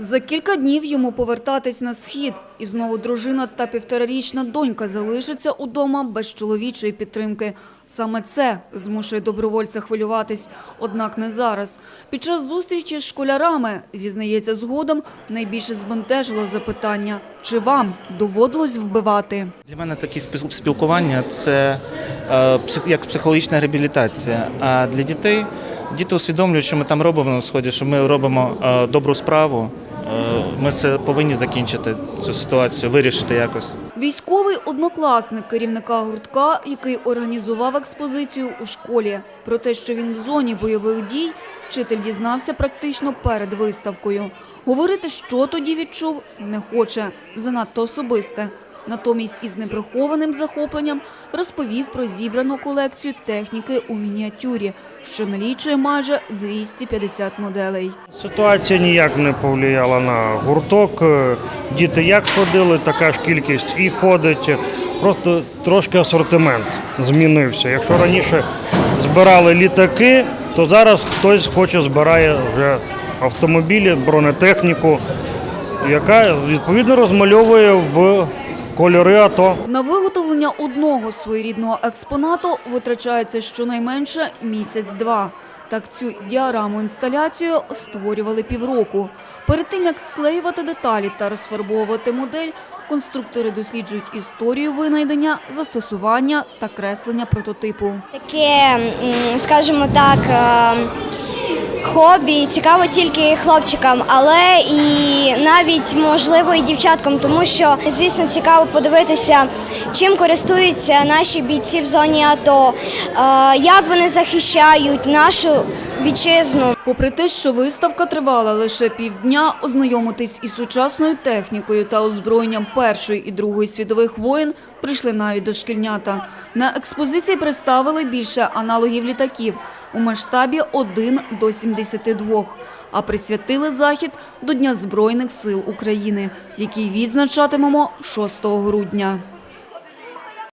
За кілька днів йому повертатись на схід, і знову дружина та півторарічна донька залишаться удома без чоловічої підтримки. Саме це змушує добровольця хвилюватись. Однак не зараз. Під час зустрічі з школярами, зізнається згодом, найбільше збентежило запитання, чи вам доводилось вбивати? Для мене такі спіл- спілкування це е, як психологічна реабілітація. А для дітей діти усвідомлюють, що ми там робимо на сході, що ми робимо е, добру справу. Е, Ми це повинні закінчити цю ситуацію, вирішити якось. Військовий однокласник керівника гуртка, який організував експозицію у школі. Про те, що він в зоні бойових дій, вчитель дізнався практично перед виставкою. Говорити, що тоді відчув, не хоче. Занадто особисте. Натомість із неприхованим захопленням розповів про зібрану колекцію техніки у мініатюрі, що налічує майже 250 моделей. Ситуація ніяк не повлияла на гурток. Діти як ходили, така ж кількість і ходить. Просто трошки асортимент змінився. Якщо раніше збирали літаки, то зараз хтось хоче збирає вже автомобілі, бронетехніку, яка відповідно розмальовує в кольори АТО. На виготовлення одного своєрідного експонату витрачається щонайменше місяць-два. Так цю діараму інсталяцію створювали півроку. Перед тим як склеювати деталі та розфарбовувати модель, конструктори досліджують історію винайдення, застосування та креслення прототипу. Таке, скажімо так, е, хобі. Цікаво тільки хлопчикам, але і навіть можливо і дівчаткам, тому що звісно цікаво подивитися, чим користуються наші бійці в зоні АТО, як вони захищають нашу вітчизну. Попри те, що виставка тривала лише півдня, ознайомитись із сучасною технікою та озброєнням Першої і Другої світових воєн прийшли навіть дошкільнята. На експозиції представили більше аналогів літаків у масштабі 1 до 72, а присвятили захід до Дня Збройних сил України, який відзначатимемо 6 грудня.